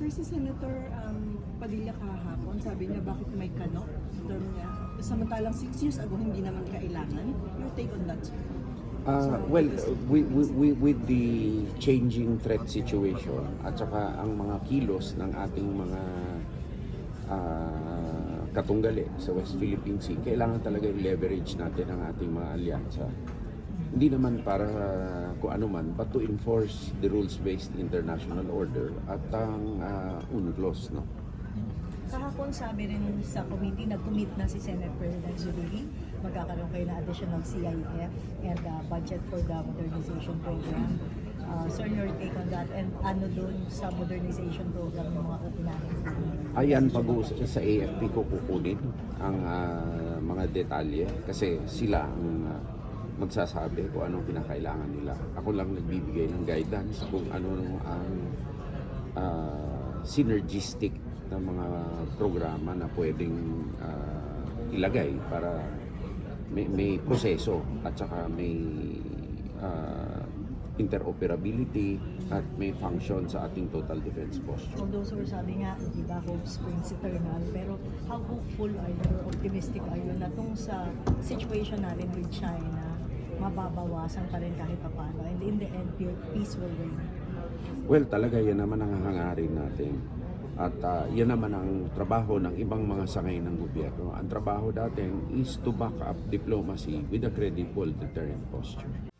Sir, si Senator um, Padilla kahapon, sabi niya bakit may kano? Term niya. Samantalang six years ago, hindi naman kailangan. Your take on that, sir? Uh, well, we, we, we, with the changing threat situation at saka ang mga kilos ng ating mga uh, katunggali sa West Philippine Sea, kailangan talaga i-leverage natin ang ating mga alyansa. Hindi naman para kung ano man, but to enforce the rules-based international order at ang uh, UNCLOS. No? Kahapon sabi rin sa committee, nag-commit na si Senate President Zubiri, magkakaroon kayo ng additional CIF and uh, budget for the modernization program. Uh, sir, your take on that and ano doon sa modernization program ng mga uunahin? Ayan, pag sa AFP ko kukunin ang ah, mga detalye kasi sila ang ah, magsasabi kung anong kinakailangan nila. Ako lang nagbibigay ng guidance kung ano ang ah, synergistic na mga programa na pwedeng ah, ilagay para may, may proseso at saka may ah, interoperability at may function sa ating total defense posture. Although sir, sabi nga, di ba, hope springs eternal, pero how hopeful are you or optimistic are you na tong sa situation natin with China, mababawasan pa rin kahit paano and in the end, peace will reign? Well, talaga yan naman ang hangarin natin. At ah, yan naman ang trabaho ng ibang mga sangay ng gobyerno. Ang trabaho natin is to back up diplomacy with a credible deterrent posture.